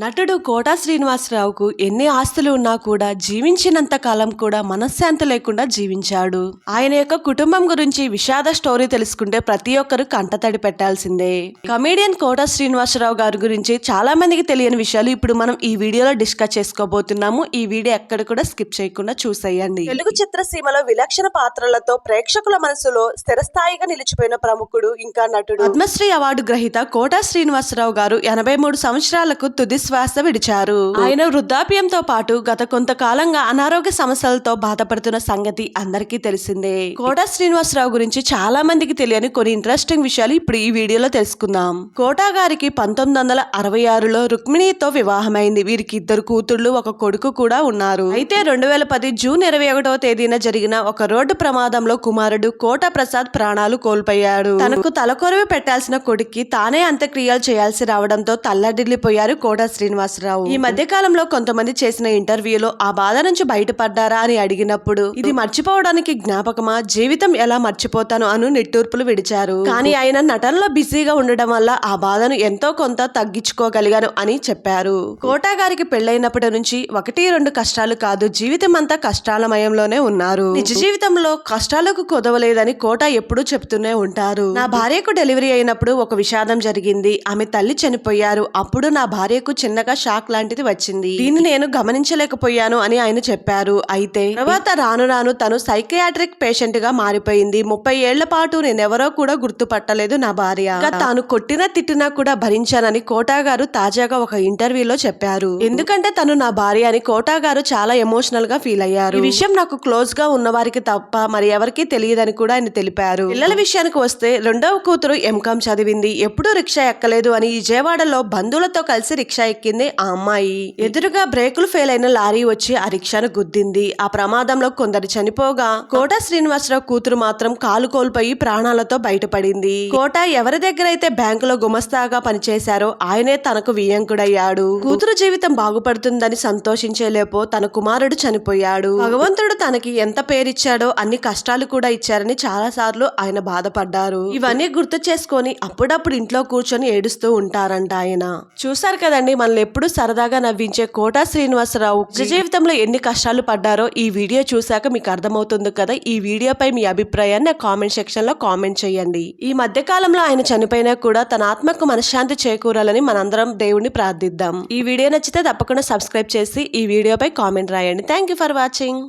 నటుడు కోటా శ్రీనివాసరావుకు ఎన్ని ఆస్తులు ఉన్నా కూడా జీవించినంత కాలం కూడా మనశ్శాంతి లేకుండా జీవించాడు. ఆయన యొక్క కుటుంబం గురించి విషాద స్టోరీ తెలుసుకుంటే ప్రతి ఒక్కరు కంటతడి పెట్టాల్సిందే. కమేడియన్ కోటా శ్రీనివాసరావు గారి గురించి చాలా మందికి తెలియని విషయాలు ఇప్పుడు మనం ఈ వీడియోలో డిస్కస్ చేసుకోబోతున్నాము. ఈ వీడియో ఎక్కడ కూడా స్కిప్ చేయకుండా చూసేయండి. తెలుగు చిత్రసీమలో విలక్షణ పాత్రలతో ప్రేక్షకుల మనసులో స్థిరస్థాయిగా నిలిచిపోయిన ప్రముఖుడు ఇంకా నటుడు. పద్మశ్రీ అవార్డు గ్రహీత కోటా శ్రీనివాసరావు గారు ఎనభై మూడు సంవత్సరాలకు తుది శ్వాస విడిచారు. ఆయన వృద్ధాప్యంతో పాటు గత కొంతకాలంగా అనారోగ్య సమస్యలతో బాధపడుతున్న సంగతి అందరికీ తెలిసిందే. కోటా శ్రీనివాసరావు గురించి చాలా మందికి తెలియని కొన్ని ఇంట్రెస్టింగ్ విషయాలు ఇప్పుడు ఈ వీడియోలో తెలుసుకుందాం. కోటా గారికి పంతొమ్మిది వందల అరవై ఆరులో రుక్మిణితో వివాహమైంది. వీరికి ఇద్దరు కూతుళ్ళు ఒక కొడుకు కూడా ఉన్నారు. అయితే రెండు వేల పది జూన్ ఇరవై ఒకటవ తేదీన జరిగిన ఒక రోడ్డు ప్రమాదంలో కుమారుడు కోట ప్రసాద్ ప్రాణాలు కోల్పోయాడు. తనకు తలకొరవి పెట్టాల్సిన కొడుక్కి తానే అంత్యక్రియలు చేయాల్సి రావడంతో తల్లడిల్లిపోయారు కోట శ్రీనివాసరావు. ఈ మధ్య కాలంలో కొంతమంది చేసిన ఇంటర్వ్యూలో ఆ బాధ నుంచి బయటపడ్డారా అని అడిగినప్పుడు ఇది మర్చిపోవడానికి జ్ఞాపకమా? జీవితం ఎలా మర్చిపోతాను అను నిట్టూర్పులు విడిచారు. కానీ ఆయన నటనలో బిజీగా ఉండడం వల్ల ఆ బాధను ఎంతో కొంత తగ్గించుకోగలిగాను అని చెప్పారు. కోటా గారికి పెళ్ళైనప్పటి నుంచి ఒకటి రెండు కష్టాలు కాదు జీవితం అంతా కష్టాలమయంలోనే ఉన్నారు. నిజ జీవితంలో కష్టాలకు కుదవలేదని కోట ఎప్పుడూ చెప్తూనే ఉంటారు. నా భార్యకు డెలివరీ అయినప్పుడు ఒక విషాదం జరిగింది. ఆమె తల్లి చనిపోయారు. అప్పుడు నా భార్యకు చిన్నగా షాక్ లాంటిది వచ్చింది. దీన్ని నేను గమనించలేకపోయాను అని ఆయన చెప్పారు. అయితే తర్వాత రాను రాను తను సైకియాట్రిక్ పేషెంట్గా మారిపోయింది. ముప్పై ఏళ్ళ పాటు నేనెవరో కూడా గుర్తుపట్టలేదు నా భార్య. తాను కొట్టినా తిట్టినా కూడా భరించానని కోటా గారు తాజాగా ఒక ఇంటర్వ్యూలో చెప్పారు. ఎందుకంటే తను నా భార్య అని కోటా గారు చాలా ఎమోషనల్గా ఫీల్ అయ్యారు. ఈ విషయం నాకు క్లోజ్గా ఉన్న వారికి తప్ప మరి ఎవరికీ తెలియదని కూడా ఆయన తెలిపారు. పిల్లల విషయానికి వస్తే రెండవ కూతురు ఎంకామ్ చదివింది. ఎప్పుడూ రిక్షా ఎక్కలేదు అని విజయవాడలో బంధువులతో కలిసి రిక్షా ఎక్కింది ఆ అమ్మాయి. ఎదురుగా బ్రేకులు ఫెయిల్ అయిన లారీ వచ్చి ఆ రిక్షాను గుద్దింది. ఆ ప్రమాదంలో కొందరు చనిపోగా కోట శ్రీనివాసరావు కూతురు మాత్రం కాలు కోల్పోయి ప్రాణాలతో బయటపడింది. కోట ఎవరి దగ్గర అయితే బ్యాంకులో గుమస్తాగా పనిచేశారో ఆయనే తనకు వియంకుడయ్యాడు. కూతురు జీవితం బాగుపడుతుందని సంతోషించేలేపో తన కుమారుడు చనిపోయాడు. భగవంతుడు తనకి ఎంత పేరిచ్చాడో అన్ని కష్టాలు కూడా ఇచ్చారని చాలా సార్లు ఆయన బాధపడ్డారు. ఇవన్నీ గుర్తు చేసుకొని అప్పుడప్పుడు ఇంట్లో కూర్చొని ఏడుస్తూ ఉంటారంట ఆయన. చూసారు కదండి మనల్ని ఎప్పుడు సరదాగా నవ్వించే కోటా శ్రీనివాసరావు నిజ జీవితంలో ఎన్ని కష్టాలు పడ్డారో ఈ వీడియో చూశాక మీకు అర్థమవుతుంది కదా. ఈ వీడియోపై మీ అభిప్రాయాన్ని కామెంట్ సెక్షన్లో కామెంట్ చేయండి. ఈ మధ్య కాలంలో ఆయన చనిపోయినా కూడా తన ఆత్మకు మనశ్శాంతి చేకూరాలని మనందరం దేవుణ్ణి ప్రార్థిద్దాం. ఈ వీడియో నచ్చితే తప్పకుండా సబ్స్క్రైబ్ చేసి ఈ వీడియోపై కామెంట్ రాయండి. Thank you for watching.